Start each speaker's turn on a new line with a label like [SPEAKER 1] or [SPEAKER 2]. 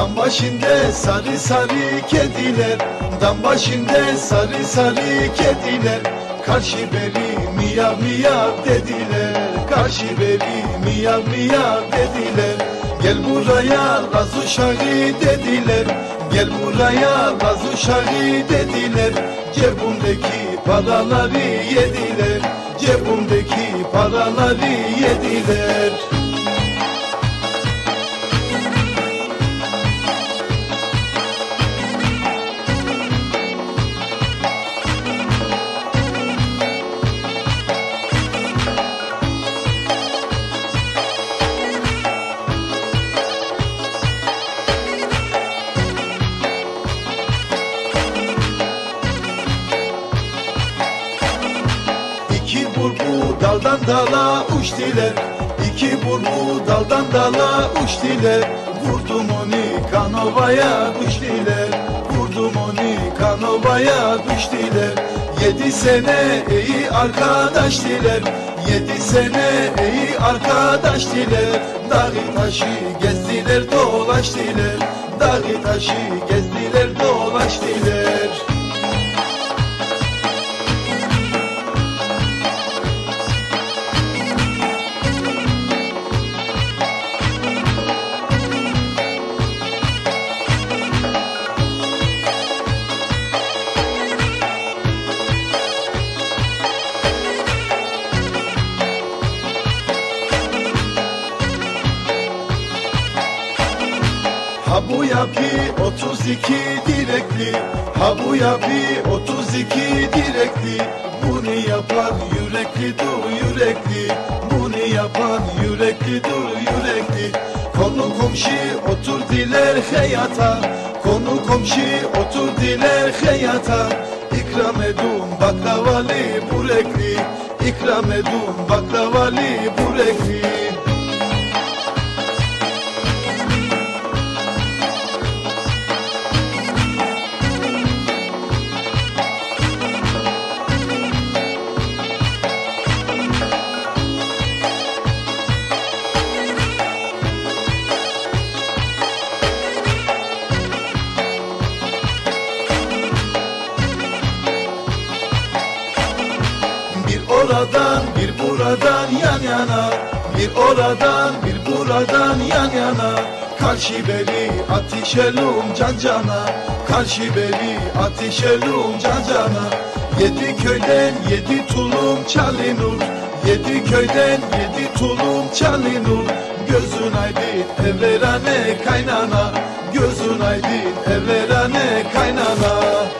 [SPEAKER 1] Dam başında sarı sarı kediler Dam başında sarı sarı kediler. Karşı beri miyav miyav dediler Karşı beri miyav miyav dediler. Gel buraya Laz uşağı dediler Gel buraya Laz uşağı dediler. Cebimdeki paraları yediler Cebimdeki paraları yediler daldan dala uçtiler İki burbu daldan dala uçtiler Vurdum onu kanovaya düştüler Vurdum onu kanovaya düştüler Yedi sene iyi arkadaş diler. Yedi sene iyi arkadaş diler. Dağı taşı gezdiler dolaştılar Dağı taşı gezdiler dolaştılar bu yapı 32 direkli Ha bu yapı 32 direkli Bunu yapan yürekli dur yürekli. Bunu yapan yürekli dur yürekli. Konu komşu otur diler hayata Konu komşu otur diler hayata İkram edun baklavalı burekli İkram edun baklavalı burekli oradan bir buradan yan yana. Bir oradan bir buradan yan yana. Karşı beri ateşelum can cana. Karşı beri ateşelum can cana. Yedi köyden yedi tulum çalınur Yedi köyden yedi tulum çalınur Gözün aydın everane kaynana. Gözün aydın everane kaynana